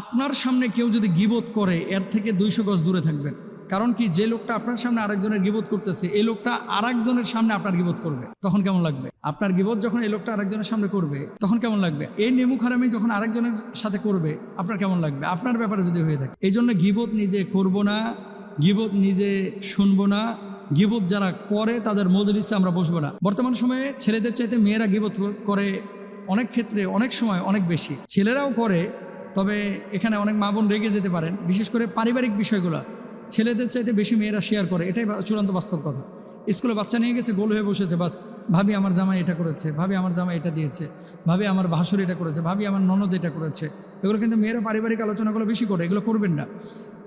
আপনার সামনে কেউ যদি গিবোধ করে, এর থেকে দুইশো গজ দূরে থাকবেন। কারণ কি, যে লোকটা আপনার সামনে আরেকজনের গিবোধ করতেছে, এই লোকটা আরেকজনের সামনে আপনার গিবোধ করবে। তখন কেমন লাগবে? আপনার গিবোধ যখন এই লোকটা আরেকজনের সামনে করবে, তখন কেমন লাগবে? এই নেমু খারামি যখন আরেকজনের সাথে করবে, আপনার কেমন লাগবে? আপনার ব্যাপারে যদি হয়ে থাকে। এই জন্য গিবোধ নিজে করব না গিবোধ নিজে শুনব না গিবোধ যারা করে তাদের মজলিসে আমরা বসবো না। বর্তমান সময়ে ছেলেদের চাইতে মেয়েরা গিবোধ করে অনেক ক্ষেত্রে, অনেক সময় অনেক বেশি। ছেলেরাও করে তবে এখানে অনেক মা বোন রেগে যেতে পারেন, বিশেষ করে পারিবারিক বিষয়গুলো। ছেলেদের চাইতে বেশি মেয়েরা শেয়ার করে, এটাই চূড়ান্ত বাস্তব কথা। স্কুলে বাচ্চা নিয়ে গেছে, গোল হয়ে বসেছে, বাস। ভাবি আমার জামাই এটা করেছে, ভাবি আমার জামাই এটা দিয়েছে, ভাবি আমার ভাসুর এটা করেছে, ভাবি আমার ননদ এটা করেছে। এগুলো কিন্তু মেয়েরা পারিবারিক আলোচনাগুলো বেশি করে, এগুলো করবেন না।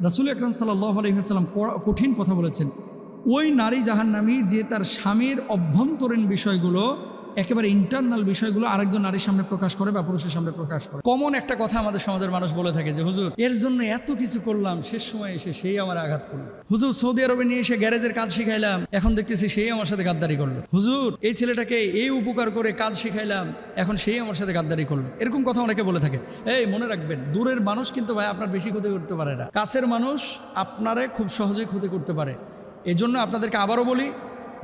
রাসুল আকরম সাল্লাহ আলহিহাস্লাম কঠিন কথা বলেছেন, ওই নারী জাহান্নামী যে তার স্বামীর অভ্যন্তরীণ বিষয়গুলো একেবারে ইন্টারনাল বিষয়গুলো আরেকজন নারীর সামনে প্রকাশ করে বা পুরুষের সামনে প্রকাশ করে। কমন একটা কথা আমাদের সমাজের মানুষ বলে থাকে যে, হুজুর, এর জন্য এত কিছু করলাম, শেষ সময় এসে সেই আমার আঘাত করল। হুজুর, সৌদি আরবে নিয়ে এসে গ্যারেজের কাজ শিখাইলাম, এখন দেখতেছি সেই আমার সাথে গাদ্দারি করল। হুজুর, এই ছেলেটাকে এই উপকার করে কাজ শিখাইলাম, এখন সেই আমার সাথে গাদ্দারি করল। এরকম কথা অনেকে বলে থাকে। এই, মনে রাখবেন, দূরের মানুষ কিন্তু ভাই আপনার বেশি ক্ষতি করতে পারে না। কাছের মানুষ আপনারে খুব সহজেই ক্ষতি করতে পারে। এজন্য আপনাদেরকে আবারও বলি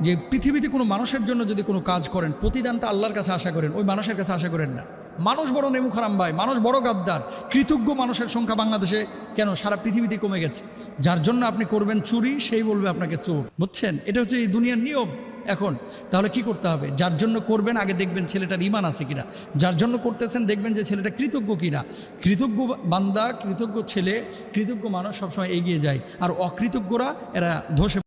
যে পৃথিবীতে কোনো মানুষের জন্য যদি কোনো কাজ করেন, প্রতিদানটা আল্লাহর কাছে আশা করেন, ওই মানুষের কাছে আশা করেন না। মানুষ বড় নেমু খারাম ভাই, মানুষ বড় গাদ্দার। কৃতজ্ঞ মানুষের সংখ্যা বাংলাদেশে কেন? সারা পৃথিবীতে কমে গেছে। যার জন্য আপনি করবেন চুরি, সেই বলবে আপনাকে চোর। বুঝছেন? এটা হচ্ছে এই দুনিয়ার নিয়ম এখন। তাহলে কি করতে হবে? যার জন্য করবেন, আগে দেখবেন ছেলেটার ইমান আছে কিনা। যার জন্য করতেছেন, দেখবেন যে ছেলেটা কৃতজ্ঞ কিনা। কৃতজ্ঞ বান্দা, কৃতজ্ঞ ছেলে, কৃতজ্ঞ মানুষ সবসময় এগিয়ে যায়। আর অকৃতজ্ঞরা, এরা ধসে